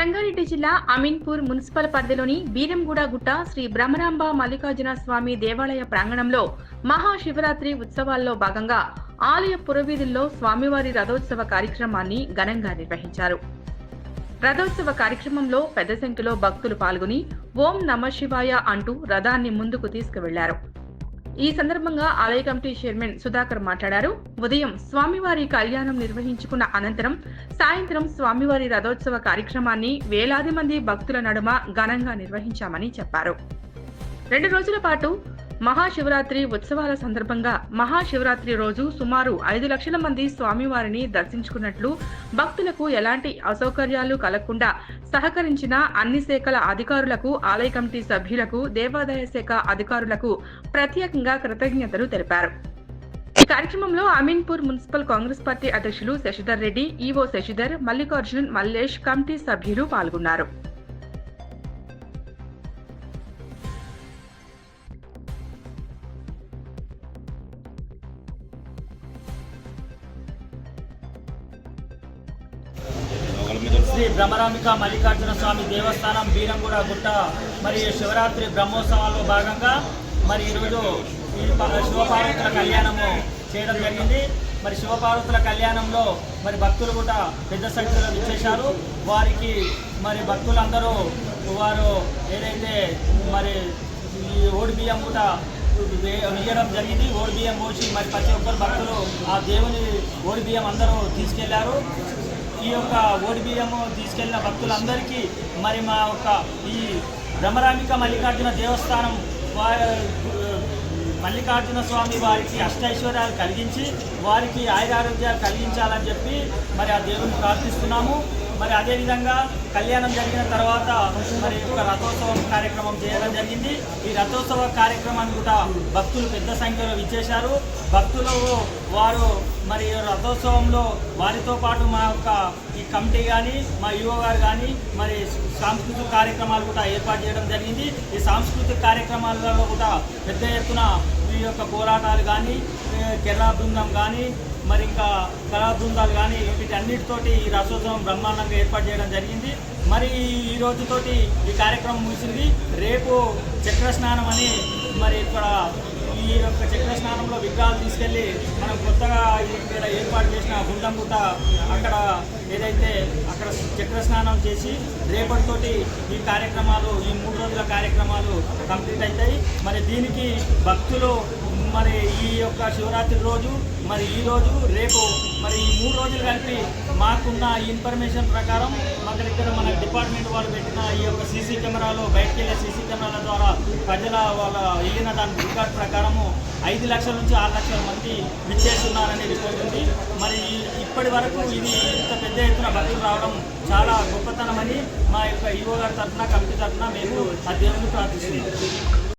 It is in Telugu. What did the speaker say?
సంగారెడ్డి జిల్లా అమీన్పూర్ మున్సిపల్ పరిధిలోని బీరంగూడ గుట్ట శ్రీ బ్రహ్మరాంబ మల్లికార్జున స్వామి దేవాలయ ప్రాంగణంలో మహాశివరాత్రి ఉత్సవాల్లో భాగంగా ఆలయ పురవీధుల్లో స్వామివారి రథోత్సవ కార్యక్రమాన్ని ఘనంగా నిర్వహించారు. రథోత్సవ కార్యక్రమంలో పెద్ద సంఖ్యలో భక్తులు పాల్గొని ఓం నమ శివాయ అంటూ రథాన్ని ముందుకు తీసుకువెళ్ళారు. ఈ సందర్భంగా ఆలయ కమిటీ చైర్మన్ సుధాకర్ మాట్లాడారు. ఉదయం స్వామివారి కళ్యాణం నిర్వహించుకున్న అనంతరం సాయంత్రం స్వామివారి రథోత్సవ కార్యక్రమాన్ని వేలాది మంది భక్తుల నడుమ ఘనంగా నిర్వహించామని చెప్పారు. రెండు రోజుల పాటు మహాశివరాత్రి ఉత్సవాల సందర్భంగా మహాశివరాత్రి రోజు సుమారు ఐదు లక్షల మంది స్వామివారిని దర్శించుకున్నట్లు భక్తులకు ఎలాంటి అసౌకర్యాలు కలగకుండా సహకరించిన అన్ని శాఖల అధికారులకు ఆలయ కమిటీ సభ్యులకు దేవాదాయ శాఖ అధికారులకు ప్రత్యేకంగా కృతజ్ఞతలు తెలిపారు. ఈ కార్యక్రమంలో అమీన్పూర్ మున్సిపల్ కాంగ్రెస్ పార్టీ అధ్యక్షులు శశిధర్ రెడ్డి ఈవో శశిధర్ మల్లికార్జున్ మల్లేష్ కమిటీ సభ్యులు పాల్గొన్నారు. శ్రీ భ్రమరాంబిక మల్లికార్జున స్వామి దేవస్థానం బీరంగూడ గుట్ట. మరి శివరాత్రి బ్రహ్మోత్సవాల్లో భాగంగా మరి ఈరోజు ఈ శివపార్వతుల కళ్యాణము చేయడం జరిగింది. మరి శివపార్వతుల కళ్యాణంలో మరి భక్తులు కూడా పెద్ద సంఖ్యలో విచ్చేశారు. వారికి మరి భక్తులందరూ వారు ఏదైతే మరి ఈ ఓడి బియ్యం కూడా వేయడం జరిగింది. ఓడి బియ్యం పోసి మరి ప్రతి ఒక్కరు భక్తులు ఆ దేవుని ఓడి బియ్యం అందరూ తీసుకెళ్ళారు. ఈ యొక్క ఓడి బియ్యము తీసుకెళ్ళిన భక్తులందరికీ మరి మా యొక్క ఈ భ్రమరామిక మల్లికార్జున దేవస్థానం వా- మల్లికార్జున స్వామి వారికి అష్టైశ్వర్యాలు కలిగించి వారికి ఆయురారోగ్యాలు కలిగించాలని చెప్పి మరి ఆ దేవుని ప్రార్థిస్తున్నాము. మరి అదేవిధంగా కళ్యాణం జరిగిన తర్వాత మరి ఒక రథోత్సవం కార్యక్రమం చేయడం జరిగింది. ఈ రథోత్సవ కార్యక్రమాన్ని కూడా భక్తులు పెద్ద సంఖ్యలో విచ్చేశారు. భక్తులు వారు మరి రథోత్సవంలో వారితో పాటు మా యొక్క ఈ కమిటీ కానీ మా యువ గారు కానీ మరి సాంస్కృతిక కార్యక్రమాలు కూడా ఏర్పాటు చేయడం జరిగింది. ఈ సాంస్కృతిక కార్యక్రమాలలో కూడా పెద్ద ఎత్తున ఈ యొక్క పోరాటాలు కానీ కేరళ బృందం కానీ మరి ఇంకా కళా బృందాలు కానీ వీటన్నిటితోటి ఈ రథోత్సవం బ్రహ్మాండంగా ఏర్పాటు చేయడం జరిగింది. మరి ఈ రోజుతోటి ఈ కార్యక్రమం ముగిసింది. రేపు చక్ర స్నానం అని మరి ఇక్కడ ఈ యొక్క చక్ర స్నానంలో విగ్రహాలు తీసుకెళ్ళి మనం కొత్తగా ఇక్కడ ఏర్పాటు చేసిన గుండం అక్కడ ఏదైతే అక్కడ చక్ర స్నానం చేసి రేపటితోటి ఈ కార్యక్రమాలు ఈ మూడు రోజుల కార్యక్రమాలు కంప్లీట్ అవుతాయి. మరి దీనికి భక్తులు మరి ఈ యొక్క శివరాత్రి రోజు మరి ఈ రోజు రేపు మరి ఈ మూడు రోజులు కలిపి మాకున్న ఇన్ఫర్మేషన్ ప్రకారం అక్కడ ఇక్కడ మన డిపార్ట్మెంట్ వాళ్ళు పెట్టిన ఈ యొక్క సీసీ కెమెరాలో బయటకు వెళ్ళే సీసీ కెమెరాల ద్వారా ప్రజల వాళ్ళ వెళ్ళిన దాని రికార్డ్ ప్రకారము ఐదు లక్షల నుంచి ఆరు లక్షల మంది విచ్చేస్తున్నారని రిపోర్ట్ ఉంది. మరి ఈ- ఇప్పటి వరకు ఇది ఇంత పెద్ద ఎత్తున భక్తులు రావడం చాలా గొప్పతనమని మా యొక్క ఈవో గారి తరఫున కమిటీ తరఫున మేము ఆ దేవుని ప్రార్థిస్తున్నాం.